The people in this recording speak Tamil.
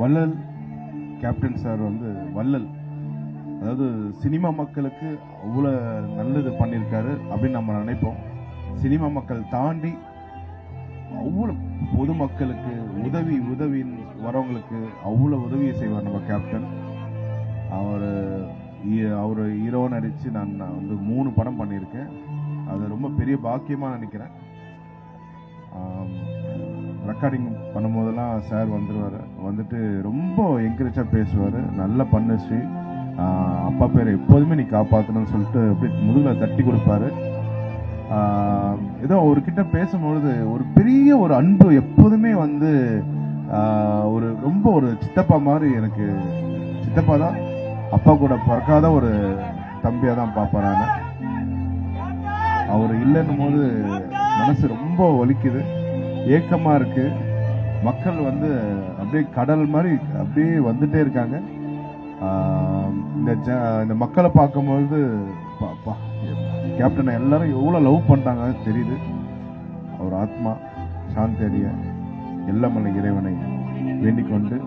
வள்ளல் கேப்டன் சார் வந்து வள்ளல். அதாவது சினிமா மக்களுக்கு அவ்வளோ நல்லது பண்ணியிருக்காரு அப்படின்னு நம்ம நினைப்போம். சினிமா மக்கள் தாண்டி அவ்வளோ பொதுமக்களுக்கு உதவி உதவின்னு வரவங்களுக்கு அவ்வளோ உதவியை செய்வார் நம்ம கேப்டன் அவர் அவர் ஹீரோ நடித்து நான் நான் வந்து மூணு படம் பண்ணியிருக்கேன். அது ரொம்ப பெரிய பாக்கியமாக நினைக்கிறேன். ரெக்கார்டிங் பண்ணும்போதெல்லாம் சார் வந்துடுவார் வந்துட்டு ரொம்ப என்கரேஜாக பேசுவார். நல்லா பண்ணு ஸ்ரீ அப்பா பேரை எப்போதுமே நீ காப்பாற்றணும்னு சொல்லிட்டு அப்படி முதுகில் தட்டி கொடுப்பாரு. ஏதோ அவர்கிட்ட பேசும்பொழுது ஒரு பெரிய ஒரு அன்பு எப்போதுமே வந்து ஒரு ரொம்ப ஒரு சித்தப்பா மாதிரி எனக்கு சித்தப்பா தான். அப்பா கூட பிறக்காத ஒரு தம்பியாக தான் பார்ப்பேன் நான். அவர் இல்லைன்னும் போது மனசு ரொம்ப வலிக்குது. ஏக்கமாக இருக்கு. மக்கள் வந்து அப்படியே கடல் மாதிரி அப்படியே வந்துட்டே இருக்காங்க. இந்த ஜ- இந்த மக்களை பார்க்கும்பொழுது கேப்டனை எல்லாரும் எவ்வளோ லவ் பண்ணுறாங்க தெரியுது. அவர் ஆத்மா சாந்தேரிய எல்லமலை இறைவனை வேண்டிக் கொண்டு